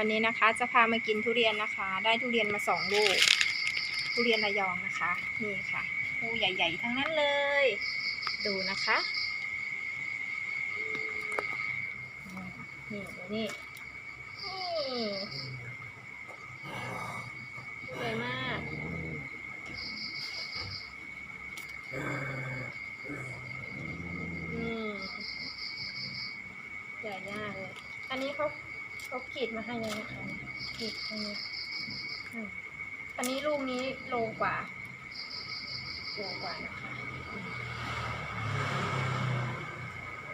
วันนี้นะคะ จะพามากินทุเรียนนะคะ ได้ทุเรียนมาสองลูก ทุเรียนระยองนะคะ นี่ค่ะลูกใหญ่ ๆ ทั้งนั้นเลย ดูนะคะนี่ดูนี่นี่สวยมากอืมใหญ่มากเลยอันนี้เขา เขาขีดมาให้ยังนะคะขีดตรงนี้อันนี้ลูกนี้โลกว่าโลกว่านะคะ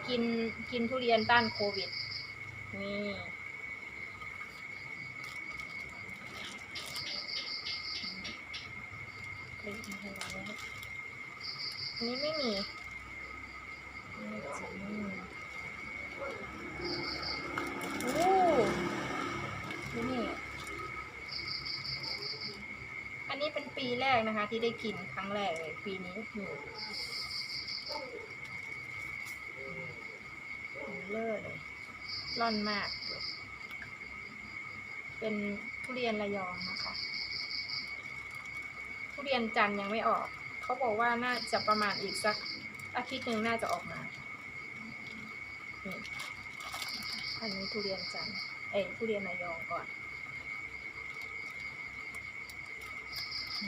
กินกินทุเรียนต้านโควิด นี่ อันนี้ไม่มีนี่จะไม่มี โอ้นี่ อั นนี้เป็นปีแรกนะคะ ที่ได้กินครั้งแรกเลยปีนี้นี่เลิศเลยร่อนมาก เป็นทุเรียนระยองนะคะ ทุเรียนจันยังไม่ออก เขาบอกว่าน่าจะประมาณอีกสักอาทิตย์หนึ่งน่าจะออกมาอันนี้ทุเรียนจันเอ้ทุเรียนระยองก่อนอืมอู้เดี๋ยวนะคะดูนี่อืม หม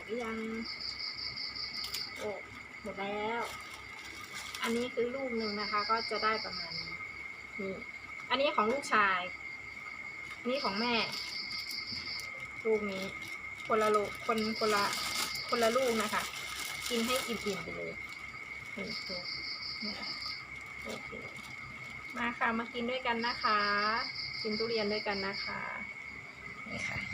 ดหรือยัง โอ้หมดแล้ว อันนี้คือลูกหนึ่งนะคะ ก็จะได้ประมาณนี้นี่อันนี้ของลูกชายนนี้ของแม่ ลูกนี้ คนละลูกคนคนละคนละลูกนะคะ กินให้อิ่มๆไปเลยนึ่งตัวนะคะโอเค มาค่ะมากินด้วยกันนะคะ กินทุเรียนด้วยกันนะคะนี่ค่ะ